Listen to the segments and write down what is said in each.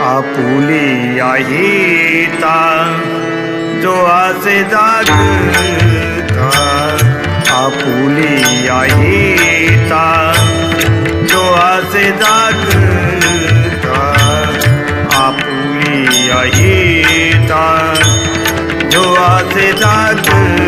आपुली आहिता जो असे जागता. आपुली आहिता जो असे जागता. आपुली आहिता जो असे जागता.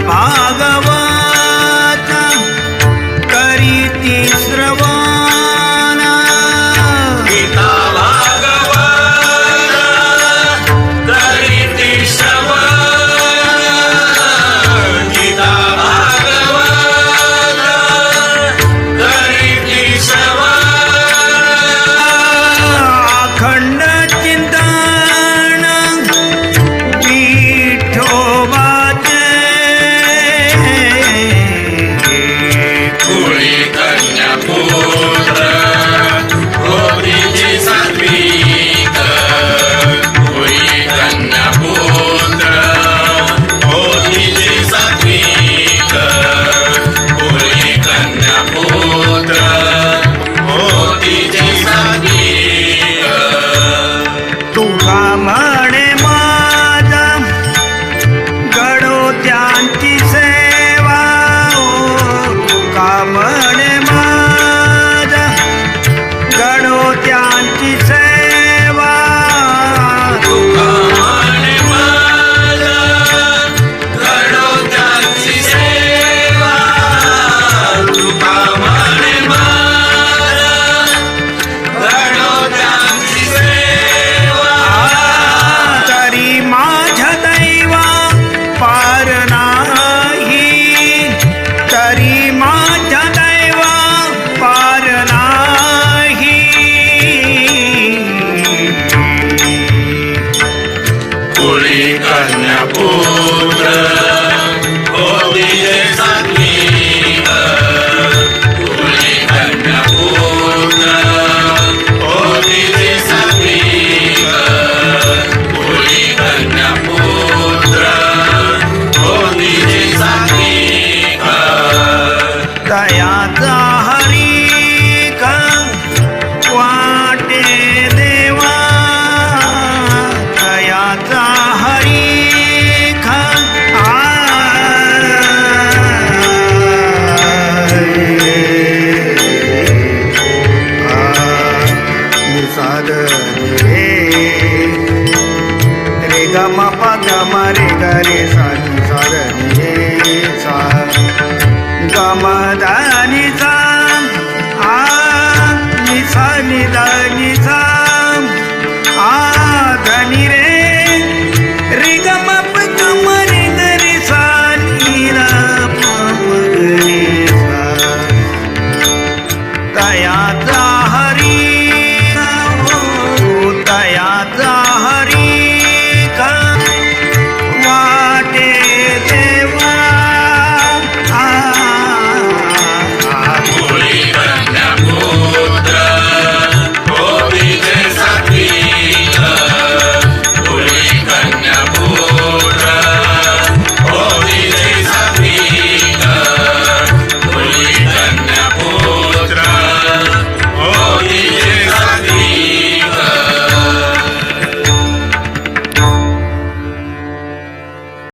भाग दयाचा साध रे रे ग म प ग म रे ग रे सा नि सा रे रे सा ग म द नि